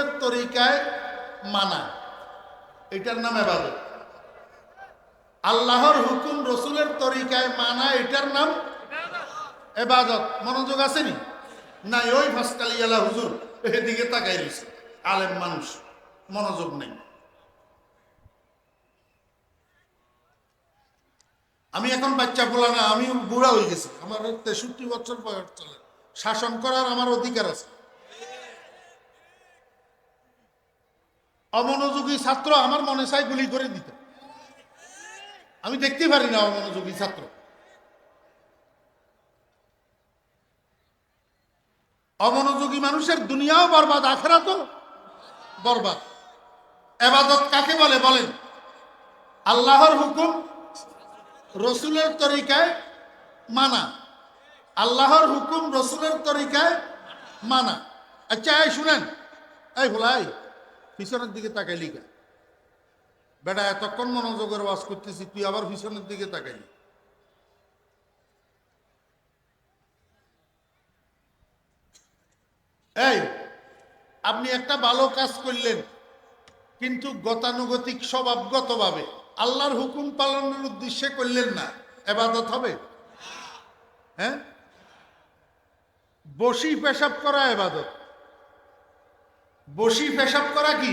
রসুলের তরিকায় মানা। এটার নাম এবাদত আল্লাহর হুকুম রসুলের তরিকায় মানা, এটার নাম এবাদত মনোযোগ আসেনি? নাই, ওই ফাঁসকালিয়ালা হুজুর, এদিকে তাকাই রয়েছে। আলেম মানুষ, মনোযোগ নেই। আমি এখন বাচ্চা বলা না আমি বুড়া হয়ে গেছি। আমার তেষট্টি বছর বয়স চলে। শাসন করার আমার অধিকার আছে। অমনোযোগী ছাত্র আমার মনে চাই গুলি করে দিত। আমি দেখতে পারি না অমনোযোগী ছাত্র। অমনোযোগী মানুষের দুনিয়াও বরবাদ আখেরা তো বরবাদ। এবাদত কাকে বলে বলেন? আল্লাহর হুকুম রসুলের তরিকায় মানা। আল্লাহর হুকুম রসুলের তরিকায় মানা। আচ্ছা এই শুনেন। এই ভোলাই পিছনের দিকে তাকাই লিখা বেটা, এতক্ষণ মনোযোগের ওয়াজ করতেছি, তুই আবার পিছনের দিকে তাকাইলি। এই, আপনি একটা ভালো কাজ করলেন, কিন্তু গতানুগতিক স্বভাবগতভাবে আল্লাহর হুকুম পালনের উদ্দেশ্যে করলেন না। এবাদত হবে? হ্যাঁ? বসি পেশাব করা এবাদত। বসি পেশাব করা কি?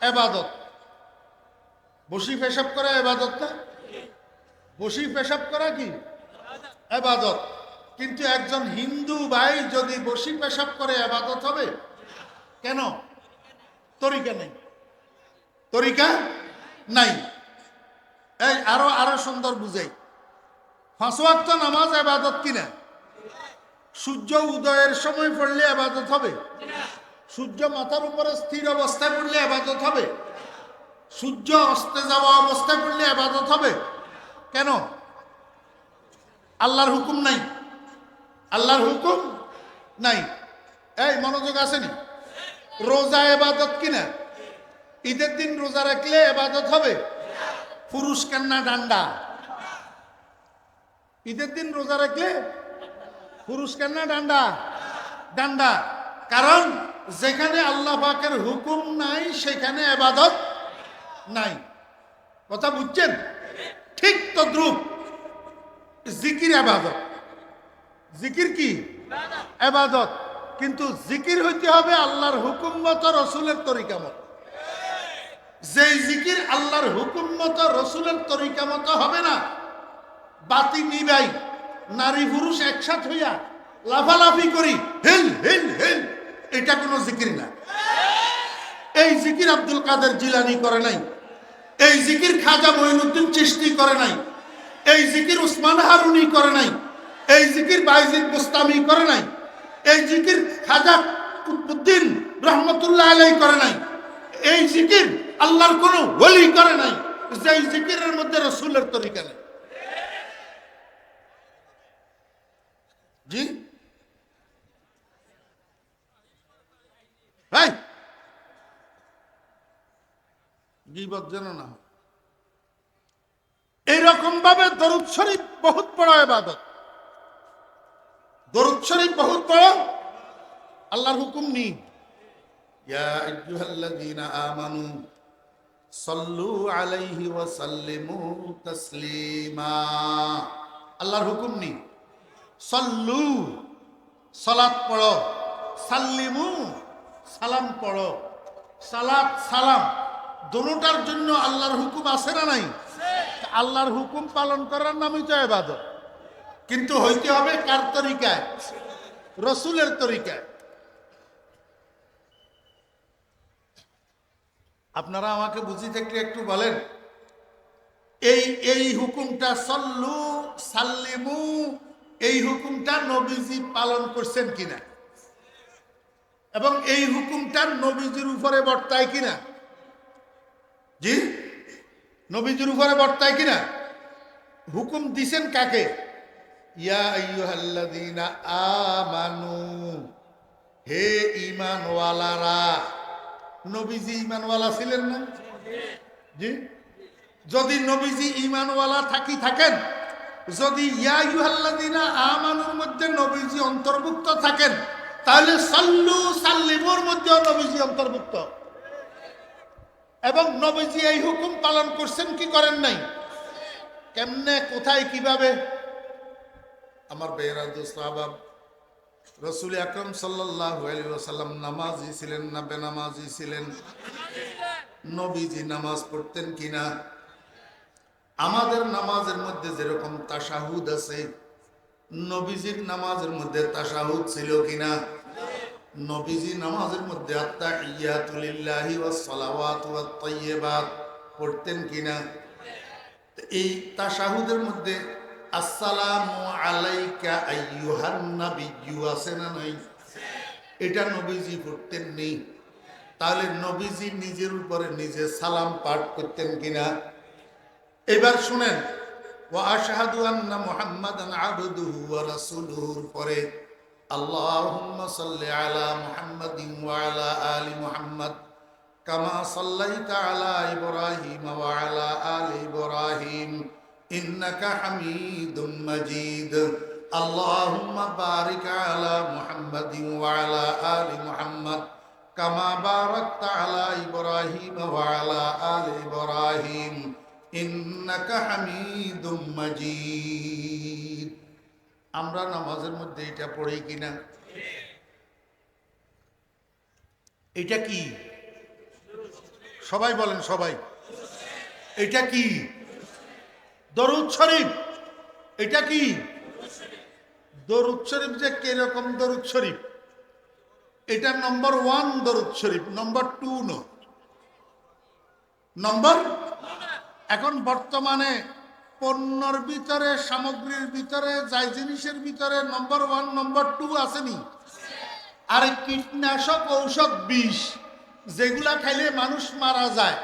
এবাদত। বসি পেশাব করা এবাদত না? বসি পেশাব করা কি? এবাদত। কিন্তু একজন হিন্দু ভাই যদি বসি পেশাব করে আবাদত হবে, কেন? তরিকা নেই। তরিকা নাই। এই আরও আরও সুন্দর বুঝাই। ফাঁসওয়াক্ত নামাজ আবাদত কিনা? সূর্য উদয়ের সময় পড়লে আবাদত হবে? সূর্য মাথার উপরে স্থির অবস্থায় পড়লে আবাদত হবে। সূর্য অস্তে যাওয়া অবস্থায় পড়লে আবাদত হবে। কেন? আল্লাহর হুকুম নাই। আল্লাহর হুকুম নাই। এই, মনোযোগ আসেনি? রোজা এবাদত কিনা? ঈদের দিন রোজা রাখলে এবাদত হবে? পুরুষ কান্না ডান্ডা। ঈদের দিন রোজা রাখলে পুরুষ কান্না ডান্ডা। ডান্ডা। কারণ যেখানে আল্লাহ পাকের হুকুম নাই, সেখানে এবাদত নাই। কথা বুঝছেন? ঠিক তদ্রুপ। জিকির আবাদত জিকির কি? এবাদত। কিন্তু জিকির হইতে হবে আল্লাহর হুকুম মতো রসুলের তরিকা মতো। যেই জিকির আল্লাহর হুকুম মতো রসুলের তরিকা মতো হবে না, বাতি নিবাই, নারী পুরুষ একসাথ হইয়া লাফালাফি করি, হিল হিল, হেল। এটা কোনো জিকির না। এই জিকির আব্দুল কাদের জিলানি করে নাই। এই জিকির খাজা মঈনুদ্দিন চিশতি করে নাই। এই জিকির উসমান হারুনি করে নাই। এই জিকির বাইজিদ মুস্তামি করে নাই। এই জিকির খাজা কুতুবুদ্দিন রহমতুল্লাহ আলাই করে নাই। এই জিকির আল্লাহর কোন ওলি করে নাই। যে জিকিরের মধ্যে রসুলের তরিকা নেই। জি? এইরকম ভাবে দরুদ শরীফ বহুত বড় এবাদত দরুদ শরীফ বহুত বড় আল্লাহর হুকুম নি। ইয়া আল্লাহর হুকুম নি। সাল্লু, সালাত পড়ো, সাল্লিমু সালাম পড়ো। সালাত সালাম। দোনোটার জন্য আল্লাহর হুকুম আছে না নাই? আল্লাহর হুকুম পালন করার নামই তো এবাদত কিন্তু হইতে হবে কার তরিকায়? রসুলের তরিকায়। আপনারা আমাকে বুঝি থাকলে একটু বলেন। এই এই হুকুমটা সল্লু সাল্লিমু এই হুকুমটা নবীজি পালন করছেন কিনা? এবং এই হুকুমটা নবীজির উপরে বর্তায় কিনা? জি? নবীজির উপরে বর্তায় কিনা? হুকুম দিছেন কাকে? ইয়া আইয়ুহাল্লাযীনা আমানু। হে ঈমানওয়ালারা। নবীজি ঈমানওয়ালা ছিলেন না? জি? যদি নবীজি ঈমানওয়ালা থাকি থাকেন, যদি ইয়া আইয়ুহাল্লাযীনা আমানুর মধ্যে নবীজি অন্তর্ভুক্ত থাকেন তাহলে সাল্লু সাল্লিমুর মধ্যে নবীজি অন্তর্ভুক্ত। এবং নবীজি এই হুকুম পালন করছেন কি করেন নাই? কেমনে, কোথায়, কীভাবে? আমার বেহরাদ সাহাবাব রসুল আকরম ওয়াসাল্লাম নামাজি ছিলেন না বেনামাজি ছিলেন? নবীজি নামাজ পড়তেন কিনা? আমাদের নামাজের মধ্যে যেরকম তাশাহুদ আছে নবীজির নামাজের মধ্যে তাশাহুদ ছিল কিনা? নবীজি নামাজের মধ্যে আত্তাহিয়াতুলিল্লাহি ওয়া সালাওয়াতু ওয়াত তাইয়্যিবাত পড়তেন কিনা? এই তাশাহুদের মধ্যে আসসালামু আলাইকা আইয়ুহান নাবিয়্যু আছে না নাই? এটা নবীজি পড়তেন নেই তাহলে নবীজি নিজের উপরে নিজে সালাম পাঠ করতেন কিনা? এবার শুনেন আন্না মুহাম্মাদান আবদুহু ওয়া রাসূলুহুর পরে আল্লাহুম্মা সাল্লি আলা মুহাম্মাদিন ওয়া আলা আলি মুহাম্মাদ কামা সাল্লাইতা আলা ইব্রাহিম ওয়া আলা আলি ইব্রাহিম ইন্নাকা হামিদুম মাজিদ। আল্লাহুম্মা বারিক আলা মুহাম্মাদিন ওয়া আলা আলি মুহাম্মাদ কামা বারাকতা আলা ইব্রাহিম। ইন্নাকা হামিদুম আমরা নামাজের মধ্যে এটা পড়ি কিনা? এটা কি? সবাই বলেন, সবাই। এটা কি? দরুদ শরীফ। এটা কি? দরুদ শরীফ যে কীরকম দরুদ শরীফ? এটা নম্বর ওয়ান দরুদ শরীফ নম্বর টু ন নম্বর এখন বর্তমানে পণ্যর ভিতরে, সামগ্রীর ভিতরে, যাই জিনিসের ভিতরে নম্বর ওয়ান নম্বর টু আসেনি। আর কীটনাশক ঔষধ বিষ, যেগুলা খাইলে মানুষ মারা যায়,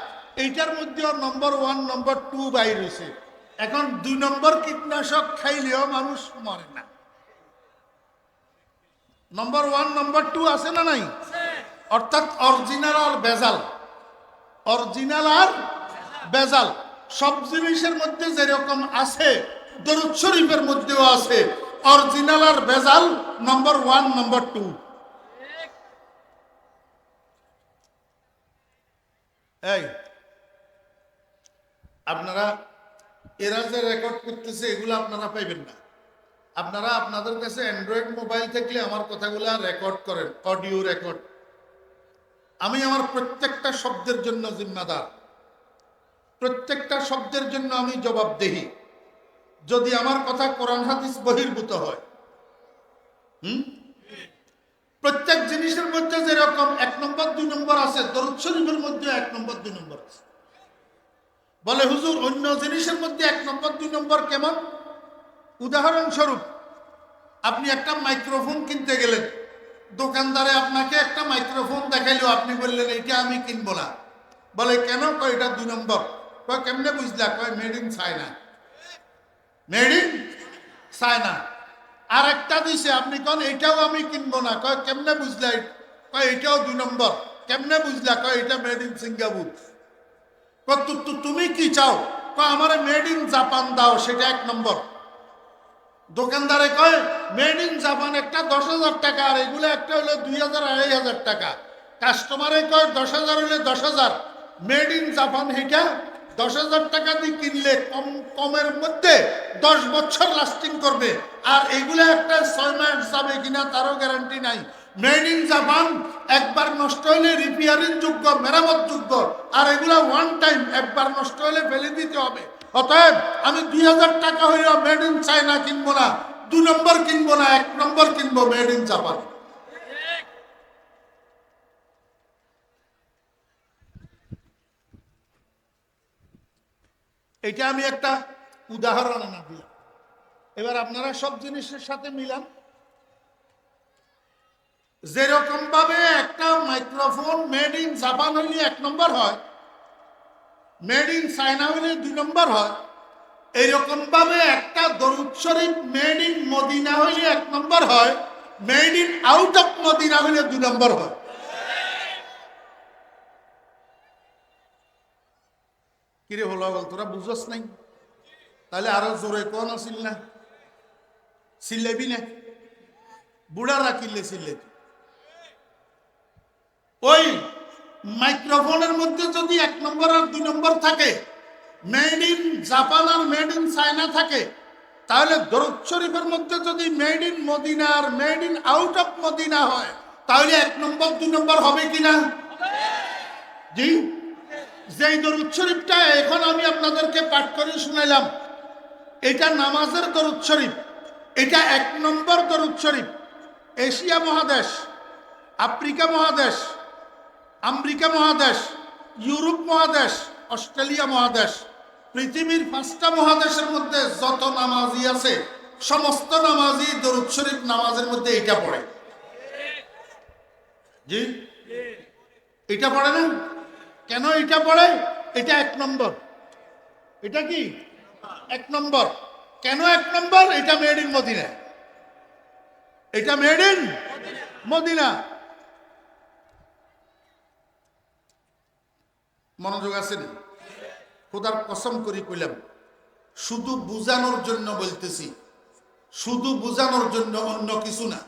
এইটার মধ্যেও নম্বর ওয়ান নম্বর টু বাইর হয়েছে এখন দুই নম্বর কীটনাশক খাইলেও মানুষ মরে না। নম্বর ওয়ান নম্বর টু আছে না নাই? অর্থাৎ অরিজিনাল আর বেজাল। অরিজিনাল আর বেজাল। সব জিনিসের মধ্যে যেরকম আছে, দরুদ শরীফের মধ্যেও আছে। অরিজিনাল আর বেজাল নম্বর ওয়ান নম্বর টু এই, আপনারা, এরা যে রেকর্ড করতেছে, এগুলো আপনারা পাইবেন না। আপনারা আপনাদের কাছে অ্যান্ড্রয়েড মোবাইল থাকলে আমার কথাগুলা রেকর্ড করেন অডিও রেকর্ড আমি আমার প্রত্যেকটা শব্দের জন্য জিম্মাদার। প্রত্যেকটা শব্দের জন্য আমি জবাবদেহি। যদি আমার কথা কোরআন হাদিস বহির্ভূত হয়, হুম? প্রত্যেক জিনিসের মধ্যে যেরকম এক নম্বর, দুই নম্বর আছে, দরুদ শরীফের মধ্যে এক নম্বর, দুই নম্বর আছে। বলে হুজুর, অন্য জিনিসের মধ্যে এক নম্বর, দুই নম্বর কেমন? উদাহরণস্বরূপ, আপনি একটা মাইক্রোফোন কিনতে গেলেন। দোকানদারে আপনাকে একটা মাইক্রোফোন দেখাইলো, আপনি বললেন এটা আমি কিনবো না। বলে, কেন? এটা দুই নম্বর। কয় কেমনে বুঝলা? কয় made in China made in China আর একটা দিছে, আপনি কন, এটাও আমি কিনবো না। কয়, কেমনে বুঝলা? কয়, এটাও দুই নম্বর। কেমনে বুঝলা? কয়, এটা মেড ইন সিঙ্গাপুর তুমি কি চাও? কয়, আমার মেড ইন জাপান দাও, সেটা এক নম্বর। দোকানদারে কয় মেড ইন জাপান একটা দশ হাজার টাকা, আর এগুলো একটা হলো দুই হাজার, আড়াই হাজার টাকা। কাস্টমারে কয়, দশ হাজার হলে দশ হাজার। মেড ইন জাপান এটা দশ হাজার টাকা দিয়ে কিনলে কম, কমের মধ্যে দশ বছর লাস্টিং করবে। আর এগুলো একটা ছয় মাস যাবে কিনা তারও গ্যারান্টি নাই। মেড ইন জাপান একবার নষ্ট হলে রিপেয়ারিং যোগ্য, মেরামত যোগ্য। আর এগুলো ওয়ান টাইম একবার নষ্ট হলে ফেলে দিতে হবে। অতএব আমি দুই হাজার টাকা হইলেও মেড ইন চায়না কিনবো না, দু নম্বর কিনবো না, এক নম্বর কিনবো মেড ইন জাপান এটা আমি একটা উদাহরণ এনে দিলাম। এবার আপনারা সব জিনিসের সাথে মিলান। যেরকম ভাবে একটা মাইক্রোফোন মেড ইন জাপান হইলে এক নম্বর হয় মেড ইন চায়না হইলে দুই নম্বর হয় এইরকম ভাবে একটা দরুদ শরীফ মেড ইন মদিনা হইলে এক নম্বর হয় made in out of Madina হইলে দুই নম্বর হয়। কিরে হলো তোরা বুঝস নাই? তাহলে আরও জোরে কোন আসিল না চিল্লাবি না? বুড়ারা কিনলে চিল্লে ওই মাইক্রোফোনের মধ্যে যদি এক নম্বর আর দুই নম্বর থাকে মেড ইন জাপান আর মেড ইন চায়না থাকে, তাহলে দরুদ শরীফের মধ্যে যদি made in Madina R made in out of Madina হয়, তাহলে এক নম্বর, দুই নম্বর হবে কিনা? জি? যেই দরুদ শরীফটা এখন আমি আপনাদেরকে পাঠ করে শুনাইলাম, এটা নামাজের দরুদ শরীফ, এটা এক নম্বর দরুদ শরীফ। এশিয়া মহাদেশ, আফ্রিকা মহাদেশ, আমেরিকা মহাদেশ, ইউরোপ মহাদেশ, অস্ট্রেলিয়া মহাদেশ, পৃথিবীর পাঁচটা মহাদেশের মধ্যে যত নামাজি আছে, সমস্ত নামাজি দরুদ শরীফ নামাজের মধ্যে এটা পড়ে। জি? এটা পড়ে না? কেন এটা পড়ে? এটা এক নম্বর। এটা কি? এক নম্বর। কেন এক নম্বর? এটা মেড ইন মদিনা। এটা মেড ইন মদিনা। মনোযোগ আছেন খোদার কসম করি কইলাম, শুধু বুঝানোর জন্য বলতেছি। শুধু বুঝানোর জন্য অন্য কিছু না।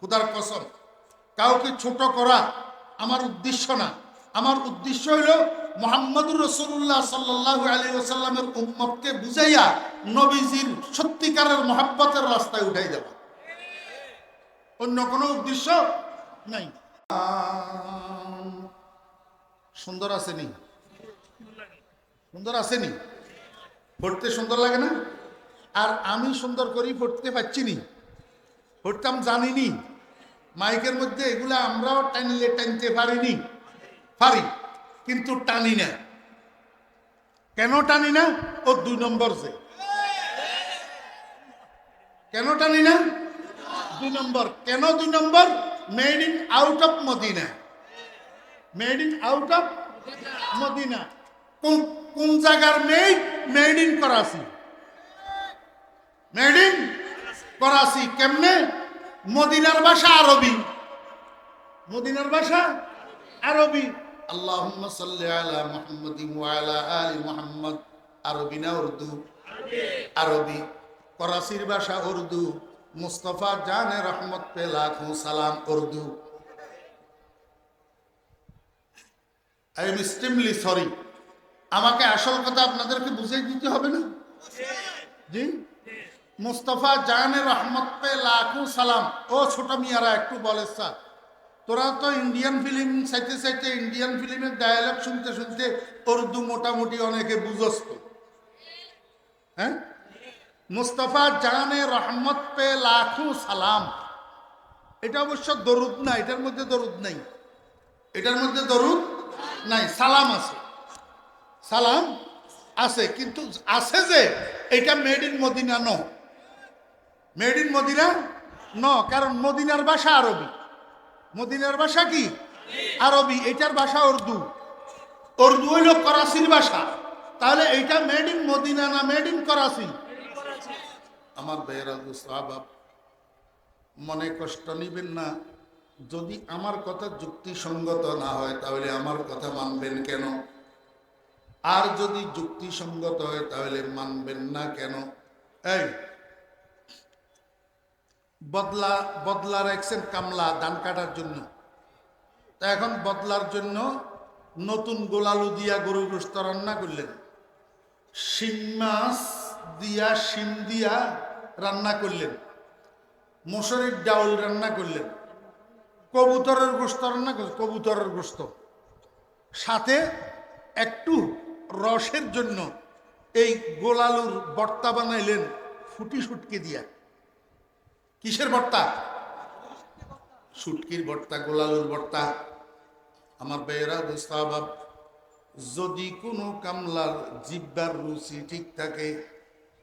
খোদার কসম, কাউকে ছোট করা আমার উদ্দেশ্য না। আমার উদ্দেশ্য হলো মোহাম্মদুর রসুল্লাহ সাল্লাহ আলী ওসাল্লামের উম্মতকে বুঝাইয়া নবীজির সত্যিকারের মহাব্বতের রাস্তায় উঠাই দেওয়া। অন্য কোনো উদ্দেশ্য নাই। সুন্দর আসেনি? সুন্দর আসেনি? পড়তে সুন্দর লাগে না? আর আমি সুন্দর করি পড়তে পারছি নি পড়তাম জানিনি। মাইকের মধ্যে এগুলা আমরাও টানিলে টানতে পারিনি। পারি, কিন্তু টানি না। কেন টানি না? ও দুই নম্বর যে। কেন টানি না? দুই নম্বর। কেন দুই নম্বর? Made in out of Madina made in out of Madina কোন জায়গার made made in Karachi made in Karachi কেমনে? মদিনার ভাষা আরবি। মদিনার ভাষা আরবি। আরবি না উর্দু? আরবি। ভাষা উর্দু। জানে রহমত পে লাখো সালাম Urdu. I am extremely sorry. আমাকে আসল কথা আপনাদেরকে বুঝিয়ে দিতে হবে না? জি? মুস্তফা জানে রহমত পে লাখো সালাম। ও ছোট মিয়ারা, একটু বলে স্যার। তোরা তো ইন্ডিয়ান ফিল্ম চাইতে চাইতে ইন্ডিয়ান ফিল্মের ডায়ালগ শুনতে শুনতে উর্দু মোটামুটি অনেকে বুঝস তো হ্যাঁ? মুস্তফা জানে রহমত পে লাখো সালাম। এটা অবশ্য দরুদ না, এটার মধ্যে দরুদ নাই। এটার মধ্যে দরুদ নাই, সালাম আছে। সালাম আছে, কিন্তু আছে যে, এটা মেড ইন মদিনা ন মেড ইন মদিনা ন কারণ মদিনার ভাষা আরবি। মদিনার ভাষা কি? আরবি, এটার ভাষা উর্দু। উর্দু হইল করাচির ভাষা। তাহলে এইটা মেড ইন মদিনা না মেড ইন করাচি? আমার বেহরা সাহাব মনে কষ্ট নিবেন না। যদি আমার কথা যুক্তিসঙ্গত না হয়, তাহলে আমার কথা মানবেন কেন? আর যদি যুক্তিসঙ্গত হয়, তাহলে মানবেন না কেন? এই বদলা বদলা রাখছেন কামলা ধান কাটার জন্য। তা এখন বদলার জন্য নতুন গোলালু দিয়া গরু গোস্ত রান্না করলেন। শিং মাছ দিয়া, শিম দিয়া রান্না করলেন। মশারির ডাউল রান্না করলেন। কবুতরের গোস্ত রান্না করলেন, কবুতরের গোস্ত। সাথে একটু রসের জন্য এই গোলালুর বর্তা বানাইলেন ফুটি সুটকে দিয়া। কিসের বর্তা সুটকির বর্তা গোলালুর বর্তা আমার বেয়েরা দোস্তাবাব যদি কোনো কামলার জিব্বার রুচি ঠিক থাকে,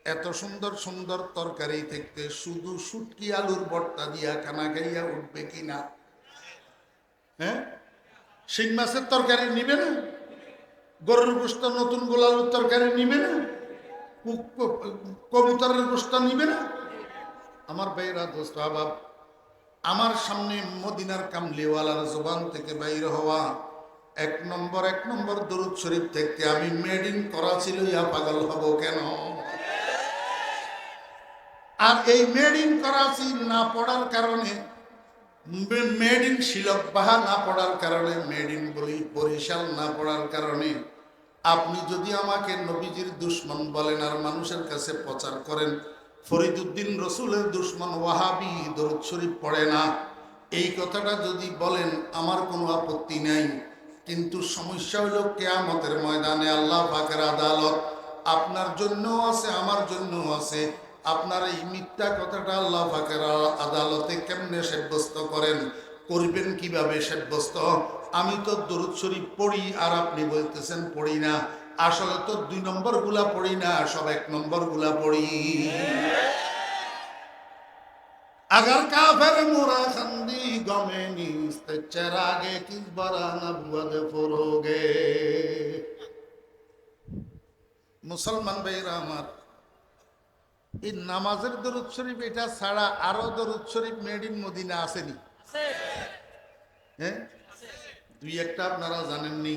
এত সুন্দর সুন্দর তরকারি থাকতে শুধু সুটকি আলুর বর্তা দিয়া কানা খাইয়া উঠবে কিনা হ্যাঁ? শিং মাছের তরকারি নিবে না? গরুর গোস্ত, নতুন গোলালুর তরকারি নিবে না? কবুতরের গোস্ত নিবে না? আমার ভাইরা দোস্ত আবাব আমার সামনে মদিনার কামলিওয়ালার জবান থেকে বাইর হওয়া, এক নম্বর এক নম্বর দরুদ শরীফ থেকে আমি মেড ইন করাচি লইয়া পাগল হব কেন? আর এই মেড করাচি না পড়ার কারণে মেড ইন শিলক বাহা না পড়ার কারণে মেড ইন বরিশাল না পড়ার কারণে, আপনি যদি আমাকে নবীজির দুশ্মন বলেন আর মানুষের কাছে প্রচার করেন ফরিদুদ্দিন রসুলের দুশ্মন ওয়াহাবি দরুদ শরীফ পড়ে না। এই কথাটা যদি বলেন, আমার কোনো আপত্তি নেই। কিন্তু সমস্যা হলো কেয়ামতের ময়দানে আল্লাহ পাকের আদালত আপনার জন্য আছে, আমার জন্য আছে। আপনার এই মিথ্যা কথাটা আল্লাহ পাকের আদালতে কেমনে সাব্যস্ত করেন? করবেন কীভাবে সাব্যস্ত? আমি তো দরুদ শরীফ পড়ি আর আপনি বলতেছেন পড়ি না। আসলে তো দুই নম্বর গুলা পড়ি না সব এক নম্বর গুলা পড়ি अगर काफिर मुरा खंदी गमे नीस्त चरागे किस बरा नबवद फरोगे মুসলমান ভাইরা আমার এই নামাজের দরুদ শরীফ এটা ছাড়া আরো দরুদ শরীফ মেড ইন মদিনা আসেনি হ্যাঁ দুই একটা আপনারা জানেননি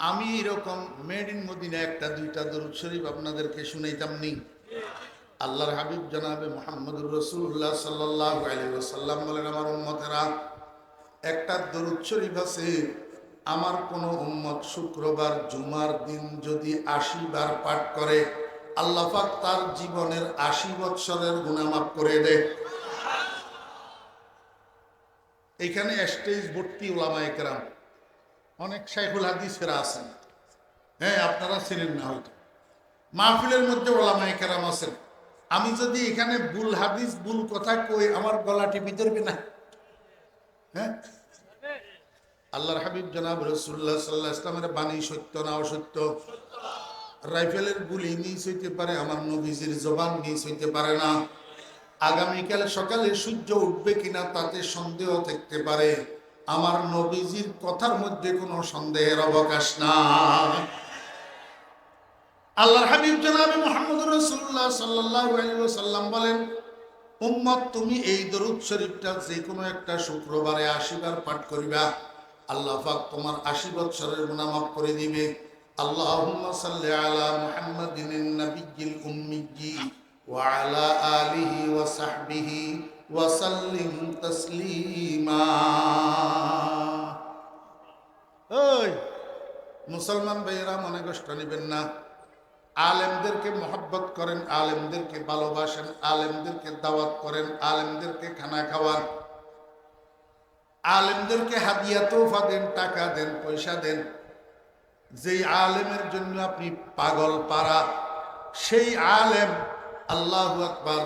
আমি এরকম মেড ইন মদিনা একটা, দুইটা দরুদ শরীফ আপনাদেরকে শুনাইতাম নি আল্লাহর হাবিব জনাবে মোহাম্মদুর রসুল্লাহ সাল্লাহ সাল্লাম বলেন, আমার উম্মতেরা, একটা দরুদ শরীফ আছে। আমার কোনো উম্মত শুক্রবার, জুমার দিন যদি আশি বার পাঠ করে, আল্লাহ পাক তার জীবনের আশি বৎসরের গুণামাপ করে দেয় এখানে স্টেজ ভর্তি ওলামা একরাম অনেক শাইখুল হাদিসেরা আছেন। হ্যাঁ আপনারা ছিলেন না হয়তো। মাহফিলের মধ্যে ওলামাই কেরাম আছেন। আমি যদি এখানে বুল হাদিস বুল কথা কই, আমার গলা টিপি ধরবে না? হ্যাঁ? আল্লাহর হাবিব জনাব রসুল্লাহ সাল্লাহ ইসলামের বাণী সত্য না অসত্য? রাইফেলের গুলি মিস হইতে পারে, আমার নবীজির জবান মিস হইতে পারে না। আগামীকাল সকালে সূর্য উঠবে কিনা তাতে সন্দেহ থাকতে পারে। আমার নবীজির কথার মধ্যে কোনো সন্দেহের অবকাশ না আল্লাহর হাবিব জনাবে মোহাম্মদ রসুল্লাহ সাল্লাল্লাহু আলাইহি বলেন, উম্মত, তুমি এই দরুদ শরীফটা যে কোনো একটা শুক্রবারে আশিবার পাঠ করিবা। আল্লাহ পাক তোমার আশি বৎসরের গুনাহ করে দিবে। আল্লাহুম্মা সাল্লি আলা মুহাম্মাদিন নাবিয়্যিল উম্মিয়্যি ওয়া আলা আলিহি ওয়া সাহবিহি ওয়া সাল্লিম তাসলিমা। ওই মুসলমান ভাইয়েরা, মনে কষ্ট নেবেন না। আলেমদেরকে মহব্বত করেন, আলেমদেরকে ভালোবাসেন, আলেমদেরকে দাওয়াত করেন, আলেমদেরকে খানা খাওয়ান। আলেমদেরকে হাদিয়া, তোফা দেন, টাকা দেন, পয়সা দেন। যেই আলেমের জন্য আপনি পাগল পারা সেই আলেম আল্লাহ আকবার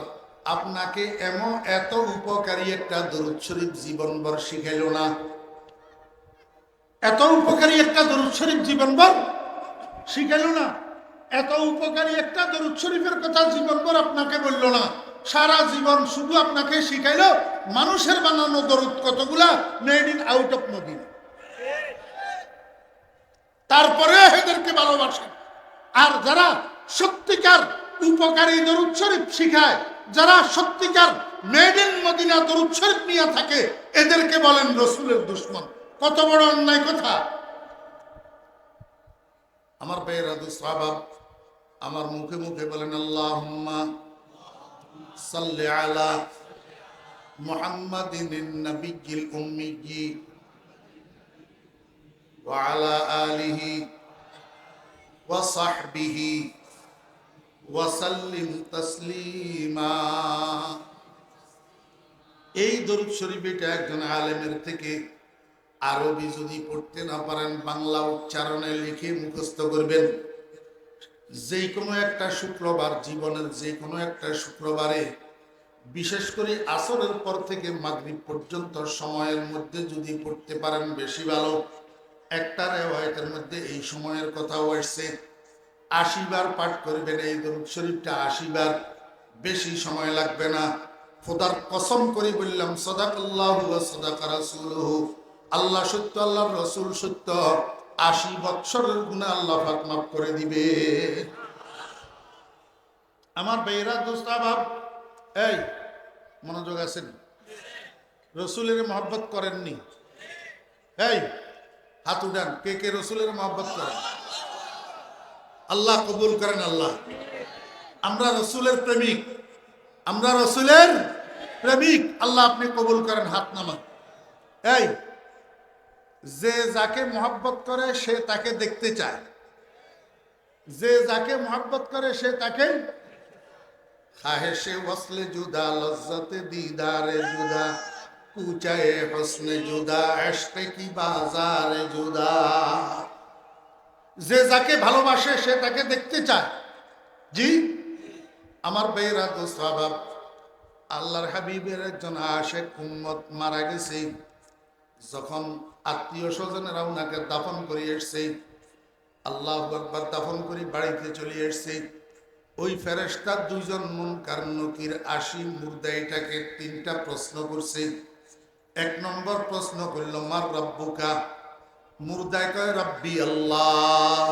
আপনাকে এমন এত উপকারী একটা দরুদ শরীফ জীবনভর শিখাইল না। এত উপকারী একটা দরুদ শরীফ জীবনভর শিখাইল না। এত উপকারী একটা দরুদ শরীফের কথা জীবনভর আপনাকে বলল না। সারা জীবন শুধু আপনাকে শিখাইল মানুষের বানানো দরুদ কতগুলা? Made in out of Madina তারপরে এদেরকে ভালোবাসেন আর যারা সত্যিকার উপকারী দরুদ শরীফ শিখায় যারা সত্যিকার মেডেন মদিনা দরুৎসর নিয়ে থাকে, এদেরকে বলেন রসুলের দুশ্মন। কত বড় অন্যায় কথা। আমার বেরাদু সাহাব আমার মুখে মুখে বলেন আল্লাহ সাল্লি আলা মুহাম্মাদিন আলা আলিহি ওয়া সাহবিহি ওয়াসাল্লিম তসলিমা। এই দরুদ শরীফ এটা একজন আলেমের থেকে আরবি যদি পড়তে না পারেন, বাংলা উচ্চারণে লিখে মুখস্থ করবেন। যে কোনো একটা শুক্রবার, জীবনের যে কোনো একটা শুক্রবারে, বিশেষ করে আসরের পর থেকে মাগরিব পর্যন্ত সময়ের মধ্যে যদি পড়তে পারেন, বেশি ভালো। একটা রেওয়ায়তের মধ্যে এই সময়ের কথাও আসছে। আশিবার পাঠ করবেন, এই দরুদ শরীফটা আশিবার বেশি সময় লাগবে না। খোদার কসম করে বললাম, সদাকাল্লাহ সদাকা রাসূলুহু। আল্লাহ সত্য, আল্লাহর রসুল সত্য। আশি বৎসরের গুণা আল্লাহ পাক মাফ করে দিবে। আমার বেয়েরা দোস্তাবাব এই, মনোযোগ আছেন রসুলের মহব্বত করেননি। এই, হাত উঠান, কে কে রসুলের মহব্বত করেন? আল্লাহ কবুল করেন আল্লাহ। আমরা রসুলের প্রেমিক। আমরা রসুলের প্রেমিক। আল্লাহ আপনি কবুল করেন হাত নামান। এই, যে যাকে মোহাব্বত করে সে তাকে দেখতে চায়। যে যাকে মোহাব্বত করে সে তাকে খাহেশে ওয়াসলে জুদা, লজ্জতে দিদারে জুদা, কুচায়ে হসনে জুদা এশকে কি বাজারে জুদা। যে যাকে ভালোবাসে, সে তাকে দেখতে চায়। জি? আমার বেয়েরা তো স্বভাব আল্লাহর হাবিবের একজন আশেক উম্মত মারা গেছে। যখন আত্মীয় স্বজনেরা ওনাকে দাফন করে এসছে, আল্লাহ একবার দাফন করে বাড়িতে চলে এসছে। ওই ফেরেস্তার দুইজন মন কারণকির আশি মুর্দা এটাকে তিনটা প্রশ্ন করছে। এক নম্বর প্রশ্ন করল, মার রব্বুকা? কয় আল্লাহ।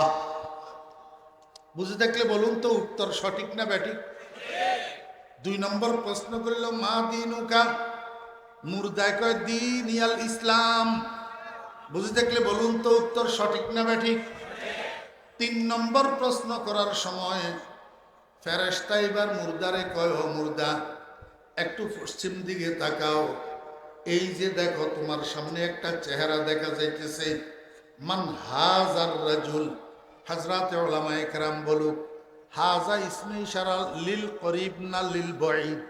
বুঝে থাকলে বলুন তো উত্তর সঠিক না ব্যাঠিক? দুই নম্বর প্রশ্ন করল, মা দিনুকা? মুর্দায় কয় দিন ইসলাম। বুঝে থাকলে বলুন তো উত্তর সঠিক না ব্যাঠিক? তিন নম্বর প্রশ্ন করার সময় ফেরেস্তা এবার মুর্দারে কয়, ও মুর্দা, একটু পশ্চিম দিকে তাকাও। এই যে দেখো, তোমার সামনে একটা চেহারা দেখা যাইতেছে। মান হাজার রাজুল, হাজরাতে ওলামা একরাম বলুক, হাজা ইসমে ইশারা লিল করিব না লিল বঈদ।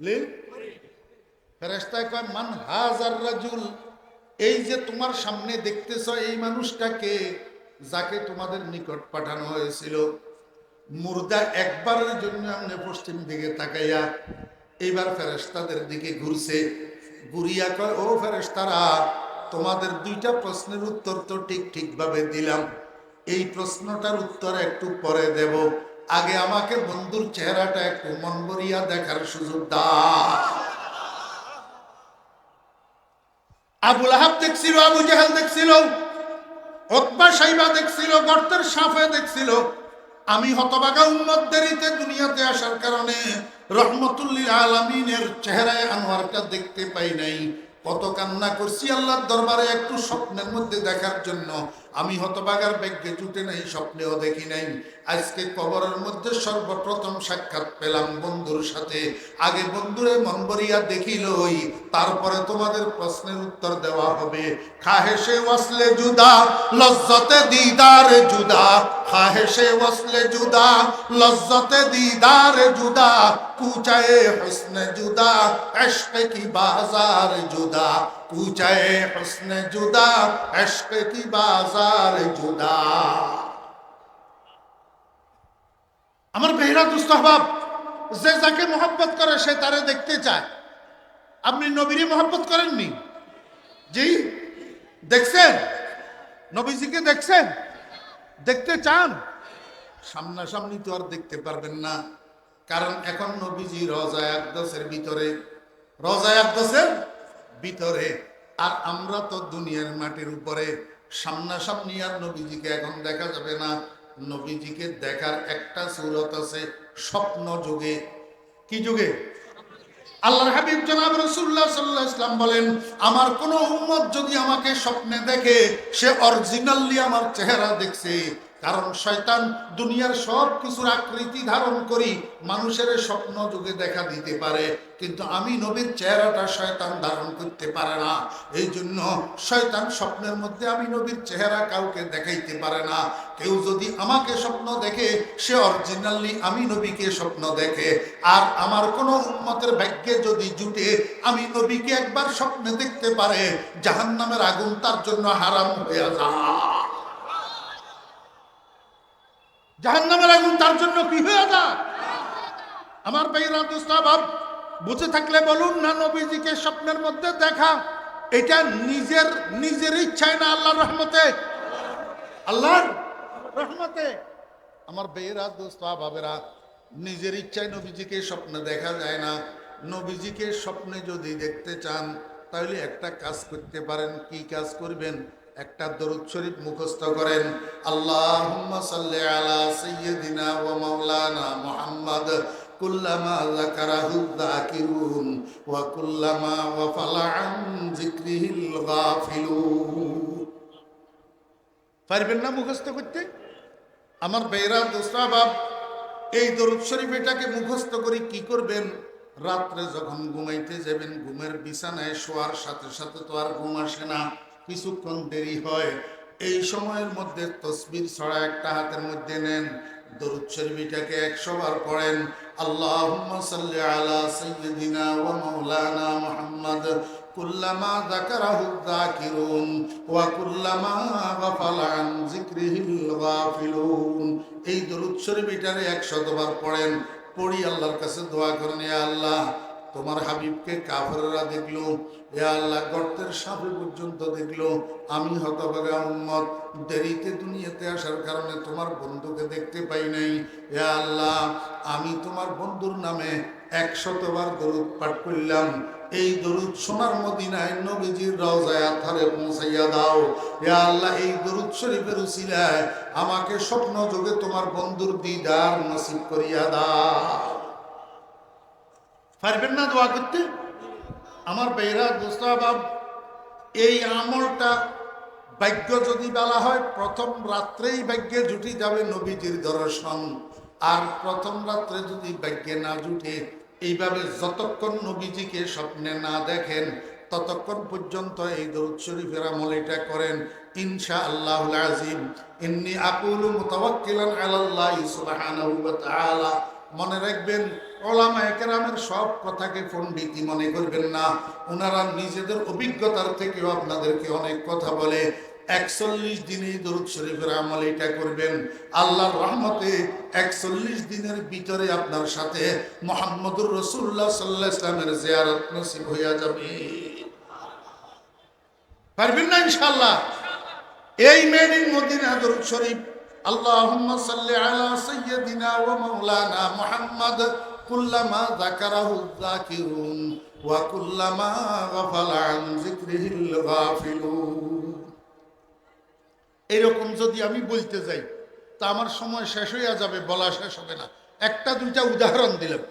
লিল? ফেরেস্তায় কয়, মান হাজার রাজুল, এই যে তোমার সামনে দেখতেছ এই মানুষটাকে, যাকে তোমাদের নিকট পাঠানো হয়েছিল, মুর্দা একবারের জন্য আপনি পশ্চিম দিকে তাকাইয়া এইবার ফেরেস্তাদের দিকে ঘুরছে। ঘুরিয়া কয়, ও ফেরেস্তারা তোমাদের দুইটা প্রশ্নের উত্তর তো ঠিক ঠিকভাবে দিলাম। এই প্রশ্নটার উত্তর একটু পরে দেব। আগে আমাকে বন্ধুর চেহারাটা একটু মন ভরিয়া দেখার সুযোগ দাও। আবুল আহাব দেখছিল, আবু জাহাল দেখছিল সাইবা দেখছিল, গর্তের সাফে দেখছিল। আমি হতবাগা উন্মতদেরিতে দুনিয়াতে আসার কারণে রহমতুল্লিল আলমিনের চেহারায় আনোয়ারটা দেখতে পাই নাই। কত কান্না করছি আল্লাহর দরবারে একটু স্বপ্নের মধ্যে দেখার জন্য। আমি হতবাগার ব্যাগ্যে জুটে নাই, স্বপ্নেও দেখি নাই। আজকে কবরের মধ্যে সর্বপ্রথম সাক্ষাৎ পেলাম বন্ধুর সাথে। আগে বন্ধুরে মন বরিয়া দেখিলই তারপরে তোমাদের প্রশ্নের উত্তর দেওয়া হবে। খাহেসে ওয়াসলে জুদা, লজ্জতে দিদার জুদা। খাহেসে ওয়াসলে জুদা, লজ্জতে দিদার জুদা। কুচায়ে হুসনে জুদা ইশক কি বাজার জুদা। আমার বেহরা দুস্তহবাব যে যাকে মোহাব্বত করে সে তারে দেখতে চায় আপনি নবীরে মোহাব্বত করেননি জি দেখছেন নবীজিকে দেখছেন দেখতে চান সামনাসামনি তো আর দেখতে পারবেন না কারণ এখন নবীজি রজা আকদাসের ভিতরে রজা আকদাসের ভিতরে। আর আমরা তো দুনিয়ার মাটির উপরে। সামনাসামনি আর নবীজিকে এখন দেখা যাবে না। নবীজিকে দেখার একটা সুরত আছে স্বপ্ন যুগে। কি যুগে? আল্লাহর হাবিব জনাব রসুল্লাহ সাল্লাহ ইসলাম বলেন, আমার কোন উম্মত যদি আমাকে স্বপ্নে দেখে, সে অরিজিনালি আমার চেহারা দেখছে। কারণ শয়তান দুনিয়ার সব কিছুর আকৃতি ধারণ করি মানুষের স্বপ্ন যুগে দেখা দিতে পারে। কিন্তু আমি নবীর চেহারাটা শয়তান ধারণ করতে পারে না। এই জন্য শয়তান স্বপ্নের মধ্যে আমি নবীর চেহারা কাউকে দেখাইতে পারে না। কেউ যদি আমাকে স্বপ্ন দেখে, সে অরিজিনালি আমি নবীকে স্বপ্ন দেখে। আর আমার কোনো উন্মতের ভাগ্যে যদি জুটে, আমি নবীকে একবার স্বপ্নে দেখতে পারে। জাহান্নামের আগুন তার জন্য হারাম হয়ে যায়। জাহান্নামের আগুন তার জন্য কি হয়ে যায়? আমার ভাইরা দুস্তাবাব বুঝে থাকলে বলুন না, নবীজিকে স্বপ্নের মধ্যে দেখা, এটা নিজের নিজের ইচ্ছায় না আল্লাহর রহমতে? আল্লাহর রহমতে। আমার বেয়েরা দোস্তাবাবেরা নিজের ইচ্ছায় নবীজিকে স্বপ্নে দেখা যায় না। নবীজিকে স্বপ্নে যদি দেখতে চান, তাহলে একটা কাজ করতে পারেন। কি কাজ করবেন? একটা দরুদ শরীফ মুখস্থ করেন, আল্লাহুম্মা সাল্লি আলা সাইয়্যিদিনা ওয়া মাওলানা মুহাম্মদ, কুল্লামা যাকারাহু যাকিরুন ওয়া কুল্লামা ওয়াফালা আন যিকরিহিল গাফিলুন। পারবেন না মুখস্থ করতে? আমার বেরা দোসরা বাপ, এই দরুদ শরীফ এটাকে মুখস্থ করে কি করবেন? রাত্রে যখন ঘুমাইতে যাবেন, ঘুমের বিছানায় শোয়ার সাথে সাথে তো আর ঘুম আসে না। কিছুক্ষণ দেরি হয়। এই সময়ের মধ্যে তসবির ছড়া একটা হাতের মধ্যে নেন। দরুদ একশো বার পড়েন। সাল্লি আলা সাইয়্যিদিনা ওয়া মাওলানা মুহাম্মদ। এই দরুদ শরীফটারে 100 বার পড়েন। পড়ি আল্লাহর কাছে দোয়া করেন আল্লাহ। তোমার হাবিবকে কাফেররা দেখল, এ আল্লাহ গর্তের সাপে পর্যন্ত দেখল। আমি হতভাগা উম্মত, দেরিতে দুনিয়াতে আসার কারণে তোমার বন্ধুকে দেখতে পাই নাই। এ আল্লাহ, আমি তোমার বন্ধুর নামে একশতবার দরুদ পাঠ করলাম। এই দরুদ সোনার মদিনায় নবীজির রওজায় আথারে পৌঁছাইয়া দাও। এ আল্লাহ, এই দরুদ শরীফের উসিলায় আমাকে স্বপ্ন যোগে তোমার বন্ধুর দিদার নসিব করিয়া দাও। পারবেন না দোয়া করতে? আমার বেহরা দোস্তাবাব এই আমলটা ভাগ্য যদি বলা হয়, প্রথম রাত্রেই ভাগ্যে জুটি যাবে নবীজির দর্শন। আর প্রথম রাত্রে যদি ভাগ্যে না জুটে, এইভাবে যতক্ষণ নবীজিকে স্বপ্নে না দেখেন, ততক্ষণ পর্যন্ত এই দরুদ শরীফের আমল এটা করেন। ইনশা আল্লাহ আজিম ইন্নি আকুলু মুতাওয়াক্কিলান আলাল্লাহি সুবহানাহু মনে রাখবেন, ওলামা একরামের সব কথাকে পণ্ডিতি মনে করবেন না। ওনারা নিজেদের অভিজ্ঞতার থেকেও আপনাদেরকে অনেক কথা বলে, একচল্লিশ দিনে দরুদ শরীফের আমল এটা করবেন। আল্লাহর রহমতে একচল্লিশ দিনের ভিতরে আপনার সাথে মোহাম্মদুর রসুল্লাহ সাল্লাহ ইসলামের জিয়ারত নসিব হইয়া যাবে। পারবেন না ইনশাল্লাহ এই মেড ইন মদিনা দরুদ শরীফ اللهم صل على سيدنا ومولانا محمد كلما ذكره الذاكرون وكلما غفل عن ذكره الغافلون এরকম যদি আমি বলতে যাই তা আমার সময় শেষ হইয়া যাবে বলা শেষ হবে না একটা দুইটা উদাহরণ দিলাম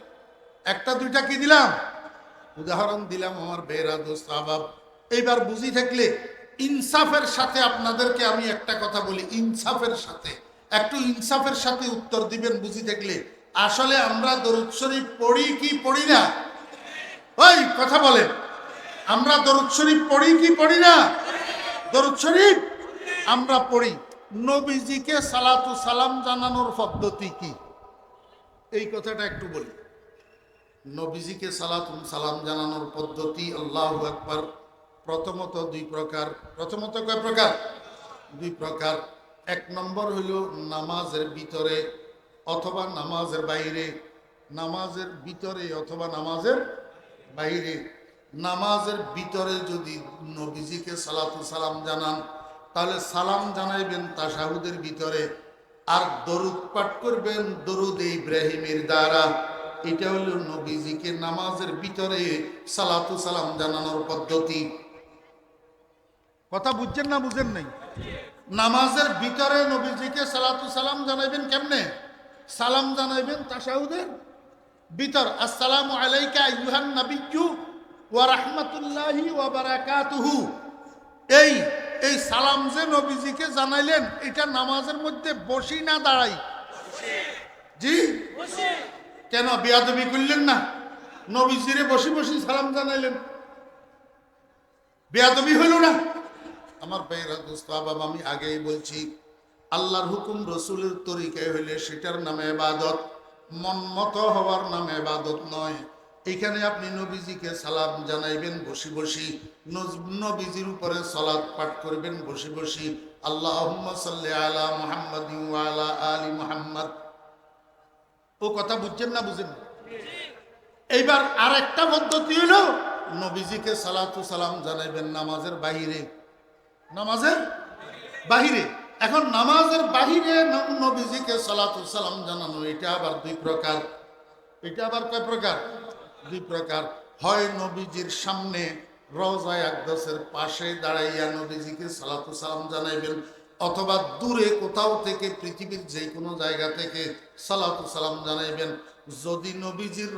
একটা দুইটা কি দিলাম উদাহরণ দিলাম আমার বেরা দোস্ত আবাব এইবার বুঝি থাকলে ইনসাফের সাথে আপনাদেরকে আমি একটা কথা বলি ইনসাফের সাথে একটু ইনসাফের সাথে উত্তর দিবেন বুঝি দেখলে। আসলে আমরা দরুদ শরীফ পড়ি কি পড়ি না? ওই, কথা বলেন। আমরা দরুদ শরীফ পড়ি কি পড়ি না? দরুদ শরীফ? আমরা পড়ি। নবীজিকে সালাতু সালাম জানানোর পদ্ধতি কি? এই কথাটা একটু বলি। নবীজিকে সালাতুম সালাম জানানোর পদ্ধতি আল্লাহ একবার প্রথমত দুই প্রকার। প্রথমত কয় প্রকার? দুই প্রকার। এক নম্বর হইল নামাজের ভিতরে অথবা নামাজের বাইরে। নামাজের ভিতরে অথবা নামাজের বাইরে। নামাজের ভিতরে যদি নবীজিকে সালাতু সালাম জানান, তাহলে সালাম জানাইবেন তাসাহুদের ভিতরে। আর দরুদ পাঠ করবেন দরুদ ইব্রাহিমের দ্বারা। এটা হলো নবীজিকে নামাজের ভিতরে সালাতু সালাম জানানোর পদ্ধতি। কথা বুঝছেন না বুঝেন নাই? নামাজের ভিতরে নবীজিকে সালাতু সালাম জানাইবেন কেমনে? সালাম জানাইবেন তাসাহুদের ভিতর। আসসালামু আলাইকা ইউহান নাবিয়্যু ওয়া রাহমাতুল্লাহি ওয়া বারাকাতুহু। এই এই সালাম যে নবীজিকে জানাইলেন এটা নামাজের মধ্যে বসি না দাঁড়াই? জি? কেন বিয়াদবি করলেন না? নবীজিরে বসে বসে সালাম জানাইলেন। বেয়াদবি হইল না? আমার ভাইয়েরা, দোস্ত বাবা, আমি আগেই বলছি, আল্লাহর হুকুম, রসুলের তরিকায় হইলে সেটার নামে এবাদত মনমত হওয়ার নামে এবাদত নয়। এখানে আপনি নবীজিকে সালাম জানাইবেন, বসি বসি। নবীজির উপরে সালাদ পাঠ করবেন, বসি বসি। আল্লাহ আলা মুহাম্মদ আলা আলী মুহাম্মদ। ও কথা বুঝছেন না বুঝেন? এইবার আর একটা পদ্ধতি হলো, নবীজিকে সালাতু সালাম জানাইবেন নামাজের বাহিরে নামাজের বাহিরে। এখন নামাজের বাহিরে নবীজিকে সালাম জানানো, এটা আবার দুই প্রকার। এটা আবার কয় প্রকার? দুই প্রকার। হয় নবীজির সামনে রওজায় আকদাসের পাশে দাঁড়াইয়া নবীজিকে সালাতু সালাম জানাইবেন, অথবা দূরে কোথাও থেকে, পৃথিবীর যে কোনো জায়গা থেকে সালাতু সালাম জানাইবেন। যদি নবীজির